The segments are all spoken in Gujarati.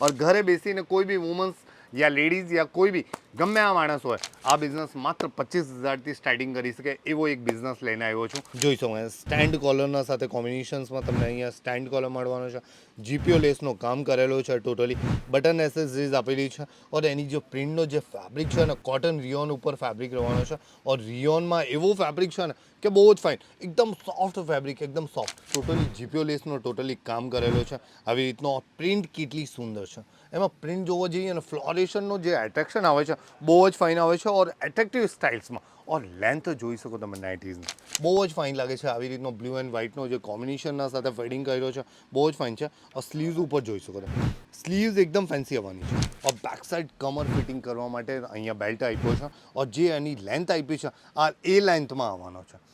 ઓર ઘરે બેસીને કોઈ બી વુમન્સ યા લેડીઝ યા કોઈ બી ગમે આ માણસ હોય, આ બિઝનેસ માત્ર પચીસ હજારથી સ્ટાર્ટિંગ કરી શકે એવો એક બિઝનેસ લઈને આવ્યો છું. જોઈ શકો સ્ટેન્ડ કોલરના સાથે કોમ્બિનેશન્સમાં તમને અહીંયા સ્ટેન્ડ કોલર મળવાનો છે. જીપીઓ લેસનો કામ કરેલો છે ટોટલી બટન એસેસરીઝ આપેલી છે ઓર એની જે પ્રિન્ટનો જે ફેબ્રિક છે ને કોટન રિયોન ઉપર ફેબ્રિક રહેવાનો છે. ઓર રિયોનમાં એવો ફેબ્રિક છે ને કે બહુ જ ફાઇન એકદમ સોફ્ટ ફેબ્રિક એકદમ સોફ્ટ ટોટલી જીપીઓ લેસનો ટોટલી કામ કરેલો છે. આવી રીતનો પ્રિન્ટ કેટલી સુંદર છે. એમાં પ્રિન્ટ જોવો જઈએ અને ફ્લોરેશનનો જે એટ્રેક્શન આવે છે બહુ જ ફાઇન આવે છે ઓર એટ્રેક્ટિવ સ્ટાઇલ્સમાં ઓર લેન્થ જોઈ શકો તમે નાઇટીઝની બહુ જ ફાઇન લાગે છે આવી રીતનો બ્લુ એન્ડ વ્હાઇટનો જે કોમ્બિનેશનના સાથે ફેડિંગ કર્યો છે બહુ જ ફાઇન છે ઓર સ્લીવ્સ ઉપર જોઈ શકો તમે સ્લીવ્સ એકદમ ફેન્સી આવવાની છે ઓર બેક સાઇડ કમર ફિટિંગ કરવા માટે અહીંયા બેલ્ટ આપ્યો છે ઓર જે એની લેન્થ આપી છે આ એ લેન્થમાં આવવાનો છે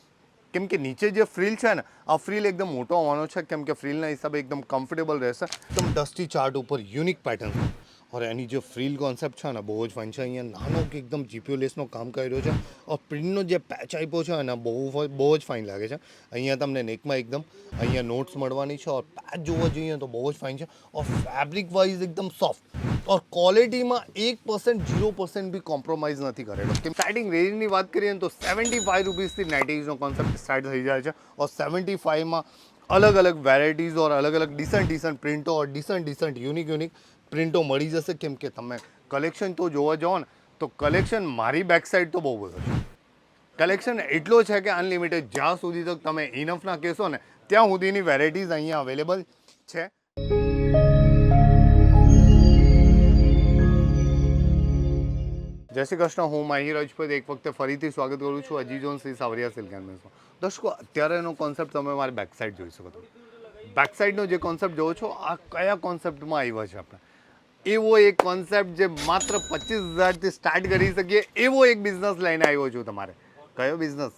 કેમ કે નીચે જે ફ્રીલ છે ને આ ફ્રીલ એકદમ મોટો આવવાનો છે કેમ કે ફ્રીલના હિસાબે એકદમ કમ્ફર્ટેબલ રહેશે એકદમ ડસ્ટી ચાર્ટ ઉપર યુનિક પેટર્ન ઓર એની જે ફ્રીલ કોન્સેપ્ટ છે ને, બહુ જ ફાઇન છે. અહીંયા નાનો કે એકદમ જીપીઓ લેસનો કામ કર્યો છે. ઓર પ્રિન્ટનો જે પેચ આપ્યો છે ને, બહુ બહુ જ ફાઇન લાગે છે. અહીંયા તમને નેકમાં એકદમ અહીંયા નોટ્સ મળવાની છે ઓર પેચ જોવા જઈએ તો બહુ જ ફાઇન છે. ઓર ફેબ્રિક વાઇઝ એકદમ સોફ્ટ ઓર ક્વોલિટીમાં એક પર્સન્ટ ઝીરો પર્સન્ટ બી કોમ્પ્રોમાઇઝ નથી કરેલો. કેમ સ્ટાર્ટિંગ રેન્જની વાત કરીએ તો સેવન્ટી ફાઈવ રૂપીસથી નાઇટીઝનો કોન્સેપ્ટ સ્ટાર્ટ થઈ જાય છે. ઓર સેવન્ટી ફાઈવમાં અલગ અલગ વેરાયટીઝ ઓર અલગ અલગ ડિસન્ટ ડિસન્ટ પ્રિન્ટો ઓર ડિસન્ટ ડિસન્ટ યુનિક યુનિક પ્રિન્ટો મળી જશે? કેમ કે તમે કલેક્શન તો જોવા જાઓ ને, તો કલેક્શન મારી બેક સાઈડ તો બહુ બધો છે. કલેક્શન એટલો છે કે અનલિમિટેડ જ્યાં સુધી તક તમે ઇનફના કહેશો ને, ત્યાં સુધીની વેરાયટીઝ અહીંયા અવેલેબલ છે. જય શ્રી કૃષ્ણ, હું માહી રાજપત. એક વખતે ફરીથી સ્વાગત કરું છું અજી જોન શ્રી સાવરિયા સિલ્ક એન્ડ દર્શકો અત્યારેનો કોન્સેપ્ટ તમે મારી બેક સાઈડ જોઈ શકો છો. બેક સાઈડનો જે કોન્સેપ્ટ જોવો છો, આ કયા કોન્સેપ્ટમાં આવ્યા છે આપણે? એવો એક કોન્સેપ્ટ જે માત્ર પચીસ હજારથી સ્ટાર્ટ કરી શકીએ, એવો એક બિઝનેસ લઈને આવ્યો છું તમારે. કયો બિઝનેસ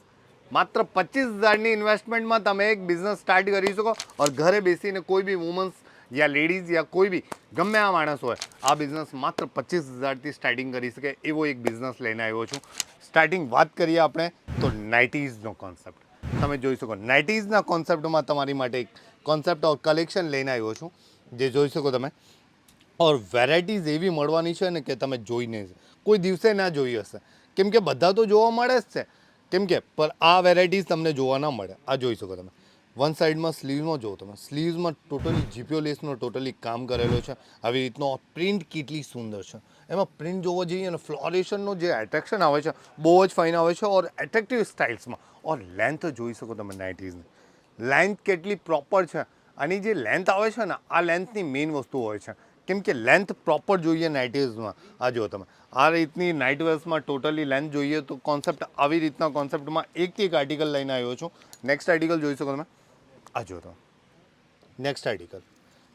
માત્ર પચીસ હજારની ઇન્વેસ્ટમેન્ટમાં તમે એક બિઝનેસ સ્ટાર્ટ કરી શકો ઓર ઘરે બેસીને કોઈ બી વુમન્સ યા લેડીઝ યા કોઈ બી, ગમે આ માણસ હોય, આ બિઝનેસ માત્ર પચીસ હજારથી સ્ટાર્ટિંગ કરી શકે, એવો એક બિઝનેસ લઈને આવ્યો છું. સ્ટાર્ટિંગ વાત કરીએ આપણે, તો નાઇટીઝનો કોન્સેપ્ટ તમે જોઈ શકો નાઇટીઝના કોન્સેપ્ટમાં તમારી માટે એક કોન્સેપ્ટ ઓર કલેક્શન લઈને આવ્યો છું, જે જોઈ શકો તમે. ઓર વેરાયટીઝ એવી મળવાની છે ને કે તમે જોઈને જ કોઈ દિવસે ના જોઈ હશે. કેમ કે બધા તો જોવા મળે જ છે. કેમ કે પર આ વેરાયટીઝ તમને જોવા ના મળે. આ જોઈ શકો તમે. વન સાઈડમાં સ્લીવમાં જુઓ તમે. સ્લીવ્સમાં ટોટલી જીપીઓ લેસનો ટોટલી કામ કરેલો છે. આવી રીતનો પ્રિન્ટ કેટલી સુંદર છે. એમાં પ્રિન્ટ જોવો જઈએ અને ફ્લોરેશનનો જે એટ્રેક્શન આવે છે, બહુ જ ફાઇન આવે છે. ઓર એટ્રેક્ટિવ સ્ટાઇલ્સમાં ઓર લેન્થ જોઈ શકો તમે નાઇન્ટીઝની લેન્થ કેટલી પ્રોપર છે. આની જે લેન્થ આવે છે ને, આ લેન્થની મેઇન વસ્તુ હોય છે. કેમ કે લેન્થ પ્રોપર જોઈએ નાઇટીઝમાં આ જુઓ તમે. આ રીતની નાઇટ વેર્સમાં ટોટલી લેન્થ જોઈએ તો કોન્સેપ્ટ આવી રીતના કોન્સેપ્ટમાં એક એક આર્ટિકલ લઈને આવ્યો છું. નેક્સ્ટ આર્ટિકલ જોઈ શકો તમે? આ જુઓ તમે. નેક્સ્ટ આર્ટિકલ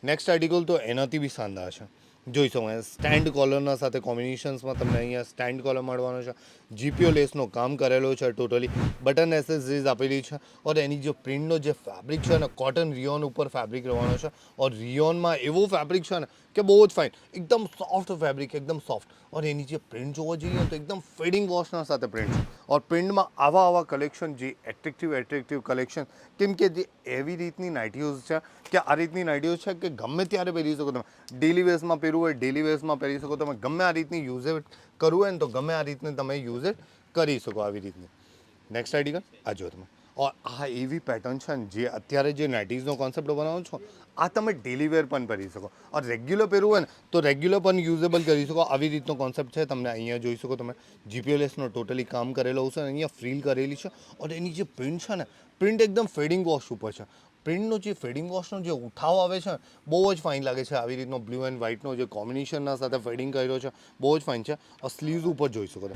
નેક્સ્ટ આર્ટિકલ તો એનાથી બી શાનદાર છે. જોઈ શકો. સ્ટેન્ડ કોલરના સાથે કોમ્બિનેશન્સમાં તમને અહીંયા સ્ટેન્ડ કોલર મળવાનો છે. જીપીઓ લેસનો કામ કરેલો છે ટોટલી બટન એસેસરીઝ આપેલી છે ઓર એની જે પ્રિન્ટનો જે ફેબ્રિક છે ને કોટન રિયોન ઉપર ફેબ્રિક રહેવાનો છે. ઓર રિયોનમાં એવું ફેબ્રિક છે ને કે બહુ જ ફાઇન એકદમ સોફ્ટ ફેબ્રિક એકદમ સોફ્ટ ઓર એની જે પ્રિન્ટ જોવા જઈએ તો એકદમ ફેડિંગ વોશના સાથે પ્રિન્ટ છે. ઓર પ્રિન્ટમાં આવા આવા કલેક્શન જે એટ્રેક્ટિવ એટ્રેક્ટિવ કલેક્શન કેમ કે જે એવી રીતની નાઇટીઓઝ છે કે આ રીતની નાઇટીઓ છે કે ગમે ત્યારે પહેરી શકો તમે. ડેલી વેસમાં પહેરવું હોય ડેલી વેઝમાં પહેરી શકો. તમે ગમે આ રીતની યુઝ કરવું હોય ને તો ગમે આ રીતની તમે યુઝ કરી શકો આવી રીતની. નેક્સ્ટ આર્ટિકલ આ જો તમે ઓર આ એવી પેટર્ન છે ને જે અત્યારે જે નાઇટીઝનો કોન્સેપ્ટ બનાવો છો, આ તમે ડેલી વેર પણ પહેરી શકો. ઓર રેગ્યુલર પહેરવું હોય ને તો રેગ્યુલર પણ યુઝેબલ કરી શકો. આવી રીતનો કોન્સેપ્ટ છે, તમને અહીંયા જોઈ શકો તમે. જીપીએલએસનો ટોટલી કામ કરેલો હશે અને અહીંયા ફ્રીલ કરેલી છે. ઓર એની જે પ્રિન્ટ છે ને પ્રિન્ટ એકદમ ફેડિંગ વોશ ઉપર છે. પ્રિન્ટનો જે ફેડિંગ વોશનો જે ઉઠાવ આવે છે, બહુ જ ફાઇન લાગે છે આવી રીતનો બ્લુ એન્ડ વ્હાઇટનો જે કોમ્બિનેશનના સાથે ફેડિંગ કર્યો છે, બહુ જ ફાઇન છે. આ સ્લીવ્સ ઉપર જોઈ શકો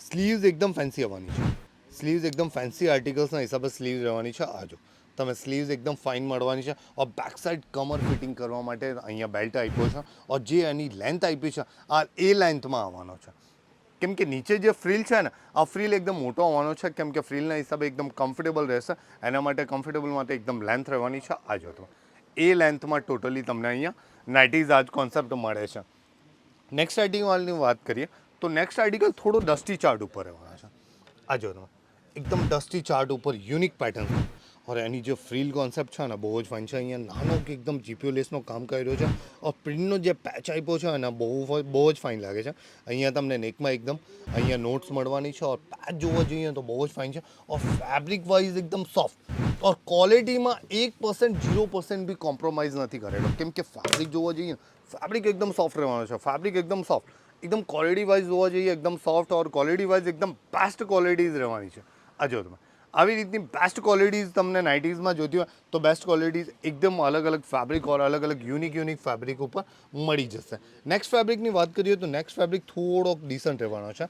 સ્લીવ્સ એકદમ ફેન્સી આવવાની છે. સ્લીવ્સ એકદમ ફેન્સી આર્ટિકલ્સના હિસાબે સ્લીવ્સ રહેવાની છે. આ જો, તમે સ્લીવ્સ એકદમ ફાઇન મળવાની છે. ઓર બેક સાઇડ કમર ફિટિંગ કરવા માટે અહીંયા બેલ્ટ આપ્યો છે. ઓર જે એની લેન્થ આપી છે, આ એ લેન્થમાં આવવાનો છે. કેમ કે નીચે જે ફ્રીલ છે ને, આ ફ્રીલ એકદમ મોટો આવવાનો છે, કેમ કે ફ્રીલના હિસાબે એકદમ કમ્ફર્ટેબલ રહેશે. એના માટે કમ્ફર્ટેબલ માટે એકદમ લેન્થ રહેવાની છે, આ જોતો એ લેન્થમાં ટોટલી તમને અહીંયા નાઇટીઝ આજ કોન્સેપ્ટ મળે છે. નેક્સ્ટ આર્ટિકલની વાત કરીએ, તો નેક્સ્ટ આર્ટિકલ થોડો ડસ્ટી ચાર્ટ ઉપર રહેવાનો છે. આ જોતો એકદમ ડસ્ટી ચાર્ટ ઉપર યુનિક પેટર્ન ઓર એની જે ફ્રીલ કોન્સેપ્ટ છે ને, બહુ જ ફાઇન છે. અહીંયા નાનો એકદમ જીપીઓ લેસનો કામ કર્યો છે. ઓર પ્રિન્ટનો જે પેચ આપ્યો છે ને, બહુ બહુ જ ફાઇન લાગે છે. અહીંયા તમને નેકમાં એકદમ, અહીંયા નોટ્સ મળવાની છે ઓર પેચ જોવા જઈએ તો બહુ જ ફાઇન છે. ઓર ફેબ્રિક વાઇઝ એકદમ સોફ્ટ ઓર ક્વોલિટીમાં એક પર્સન્ટ ઝીરો પર્સન્ટ બી કોમ્પ્રોમાઇઝ નથી કરેલો. કેમ કે ફેબ્રિક જોવા જોઈએ ફેબ્રિક એકદમ સોફ્ટ રહેવાનો છે. ફેબ્રિક એકદમ સોફ્ટ એકદમ ક્વોલિટી વાઇઝ જોવા જોઈએ, એકદમ સોફ્ટ ઓર ક્વોલિટી વાઇઝ એકદમ બેસ્ટ ક્વોલિટીઝ રહેવાની છે. આ જો તમે. આવી રીતની બેસ્ટ ક્વોલિટીઝ તમને નાઇટીઝમાં જોતી હોય, તો બેસ્ટ ક્વોલિટીઝ એકદમ અલગ અલગ ફેબ્રિક ઓર અલગ અલગ યુનિક યુનિક ફેબ્રિક ઉપર મળી જશે. નેક્સ્ટ ફેબ્રિકની વાત કરીએ તો નેક્સ્ટ ફેબ્રિક થોડોક ડિસન્ટ રહેવાનો છે.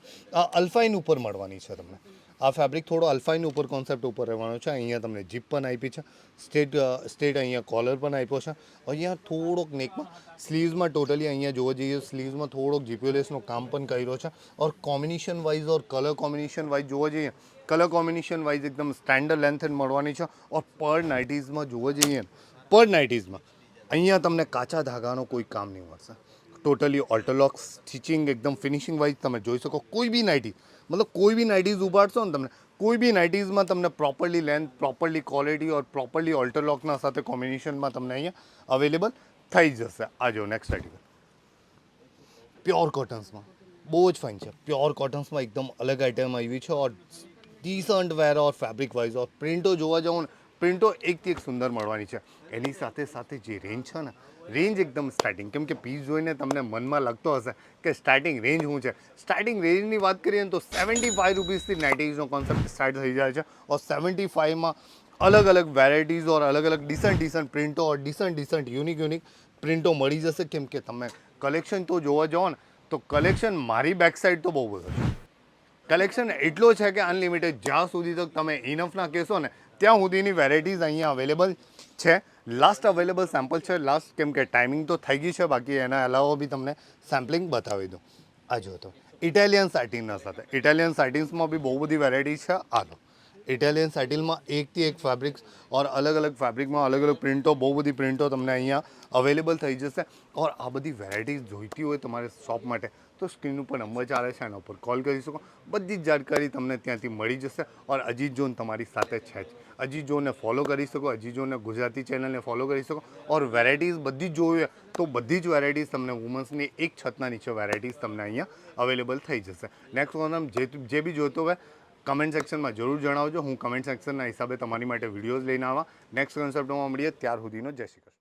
અલ્ફાઇન ઉપર મળવાની છે તમને. આ ફેબ્રિક થોડો અલ્ફાઇન ઉપર કોન્સેપ્ટ ઉપર રહેવાનો છે. અહીંયા તમને જીપ પણ આપી છે. સ્ટેટ સ્ટેટ અહીંયા કોલર પણ આપ્યો છે. અહીંયા થોડોક નેકમાં સ્લીવ્સમાં ટોટલી અહીંયા જોવા જઈએ સ્લીવ્સમાં થોડોક જીપીએલએસનો કામ પણ કર્યો છે. ઓર કોમ્બિનેશન વાઇઝ ઓર કલર કોમ્બિનેશન વાઇઝ જોવા જઈએ કલર કોમ્બિનેશન વાઇઝ એકદમ સ્ટેન્ડર્ડ લેન્થ મળવાની છે. ઓર પર નાઇટીઝમાં જોવા જઈએ પર નાઇટીઝમાં અહીંયા તમને કાચા ધાગાનો કોઈ કામ નહીં મળશે. ટોટલી ઓલ્ટોલોક્સ સ્ટિચિંગ એકદમ ફિનિશિંગ વાઇઝ તમે જોઈ શકો. કોઈ બી નાઇટી મતલબ કોઈ બી નાઇટીઝ ઉપાડશો ને તમને, કોઈ બી નાઇટીઝમાં તમને પ્રોપરલી લેન્થ પ્રોપરલી ક્વોલિટી ઓર પ્રોપરલી ઓલ્ટરલોકના સાથે કોમ્બિનેશનમાં તમને અહીંયા અવેલેબલ થઈ જશે. આ જો નેક્સ્ટ આર્ટિકલ પ્યોર કોટન્સમાં બહુ જ ફાઇન છે. પ્યોર કોટન્સમાં એકદમ અલગ આઇટમ આવી છે. ઓર ડીસન્ટ વેર ઓર ફેબ્રિક વાઇઝ ઓર પ્રિન્ટો જોવા જાઓ ને પ્રિન્ટો એકથી એક સુંદર મળવાની છે. એની સાથે સાથે જે રેન્જ છે ને રેન્જ એકદમ સ્ટાર્ટિંગ કેમ કે પીસ જોઈને તમને મનમાં લાગતો હશે કે સ્ટાર્ટિંગ રેન્જ શું છે? સ્ટાર્ટિંગ રેન્જની વાત કરીએ ને તો સેવન્ટી ફાઇવ રૂપીસથી નાઇટીઝનો કોન્સેપ્ટ સ્ટાર્ટ થઈ જાય છે ઓર સેવન્ટી ફાઇવમાં અલગ અલગ વેરાયટીઝ ઓર અલગ અલગ ડિસન્ટ ડિસન્ટ પ્રિન્ટો ઓર ડિસન્ટ ડિસન્ટ યુનિક યુનિક પ્રિન્ટો મળી જશે. કેમ કે તમે કલેક્શન તો જોવા જાઓ ને, તો કલેક્શન મારી બેક સાઈડ તો બહુ બધો છે. કલેક્શન એટલો છે કે અનલિમિટેડ જ્યાં સુધી તક તમે ઇનફ ના કહેશો ને ત્યાં સુધીની વેરાયટીઝ અહીંયા અવેલેબલ છે. લાસ્ટ અવેલેબલ સેમ્પલ છે. લાસ્ટ કેમ કે ટાઈમિંગ તો થઈ ગઈ છે. બાકી એના અલાવા બી તમને સેમ્પલિંગ બતાવી દઉં. આ જો તો. ઇટાલિયન સાટિનના સાથે. ઇટાલિયન સાટિન્સમાં બી બહુ બધી વેરાયટી છે. આ લો. ઇટાલિયન સાટિલમાં એકથી એક ફેબ્રિક્સ ઓર અલગ અલગ ફેબ્રિકમાં અલગ અલગ પ્રિન્ટો બહુ બધી પ્રિન્ટો તમને અહીંયા અવેલેબલ થઈ જશે. ઓર આ બધી વેરાયટીઝ જોઈતી હોય તમારે શોપ માટે, તો સ્ક્રીન ઉપર નંબર ચાલે છે. એના ઉપર કોલ કરી શકો. બધી જ જાણકારી તમને ત્યાંથી મળી જશે. ઓર અજીત જોન તમારી સાથે છે જ. અજીત જોનને ફોલો કરી શકો, અજીજોને ગુજરાતી ચેનલને ફોલો કરી શકો ઓર વેરાયટીઝ બધી જ જોઈએ તો બધી જ વેરાયટીઝ તમને વુમન્સની એક છતના નીચે વેરાયટીઝ તમને અહીંયા અવેલેબલ થઈ જશે. નેક્સ્ટ કોલમ જે જે બી જોતો હોય કમેન્ટ સેક્શનમાં જરૂર જણાવજો. હું કમેન્ટ સેક્શનના હિસાબે તમારી માટે વિડીયોઝ લઈને આવા. નેક્સ્ટ કોન્સેપ્ટમાં મળીએ. ત્યાર સુધીનો જય શ્રી કૃષ્ણ.